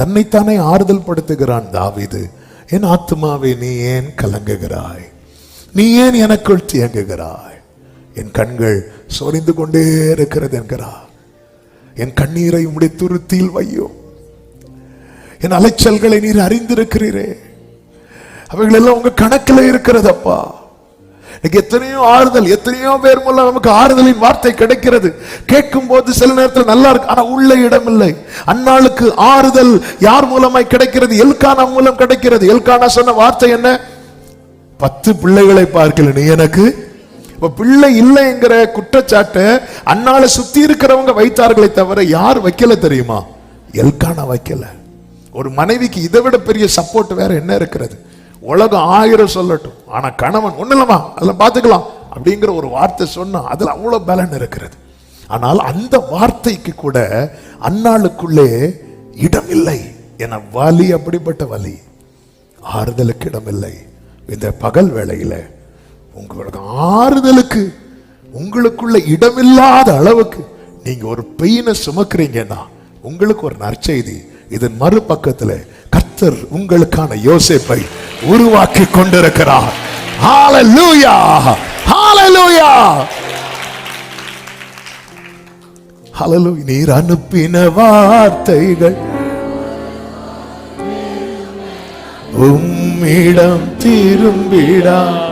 தன்னைத்தானே ஆறுதல் படுத்துகிறான் தாவிது. என் ஆத்துமாவே நீ ஏன் கலங்குகிறாய்? நீ ஏன் எனக்குள் தியங்குகிறாய்? என் கண்கள் சொரிந்து கொண்டே இருக்கிறது என்கிறார். என் கண்ணீரை உடைய துருத்தியில் வையும் என் அலைச்சல்களை நீர் அறிந்திருக்கிறீரே. அவைகளெல்லாம் உங்க கணக்கில் இருக்கிறதப்பா எத்தனையோ ஆறுதல் எத்தனையோ பேர் மூலம் நமக்கு ஆறுதலின் வார்த்தை கிடைக்கிறது. கேட்கும் போது சில நேரத்தில் நல்லா இருக்கு ஆனா உள்ள இடம் இல்லை. அன்னாளுக்கு ஆறுதல் யார் மூலமாய் கிடைக்கிறது? எல்கானா மூலம் கிடைக்கிறது. எல்கானா சொன்ன வார்த்தை என்ன? பத்து பிள்ளைகளை பார்க்கல நீ எனக்கு? இப்ப பிள்ளை இல்லைங்கிற குற்றச்சாட்டை அன்னால சுத்தி இருக்கிறவங்க வைத்தார்களே தவிர யார் வைக்கல தெரியுமா? எல்கானா வைக்கல. ஒரு மனைவிக்கு இதை விட பெரிய சப்போர்ட் வேற என்ன இருக்கிறது? உலகம் ஆயிரம் சொல்லட்டும். ஆனா கணவன் ஒன்றும் இல்லமா அதில் பார்த்துக்கலாம். அப்படிங்கிற ஒரு வார்த்தை சொன்னா அதுல அவ்வளவு பலன் இருக்கிறது. ஆனால் அந்த வார்த்தைக்கு கூட அந்நாளுக்குள்ளே இடம் இல்லை என வலி அப்படிப்பட்ட வலி. ஆறுதலுக்கு இடமில்லை இந்த பகல் வேளையில் உங்களுக்கு ஆறுதலுக்கு உங்களுக்குள்ள இடமில்லாத அளவுக்கு நீங்க ஒரு பெயினை சுமக்கிறீங்கன்னா உங்களுக்கு ஒரு நற்செய்தி. இதன் மறுபக்கத்துல கர்த்தர் உங்களுக்கான யோசிப்பை உருவாக்கி கொண்டிருக்கிறார் ஹalleluya ஹalleluya ஹalleluya நீர் அனுப்பின வார்த்தைகள் உம்மிடம் திரும்பிடா.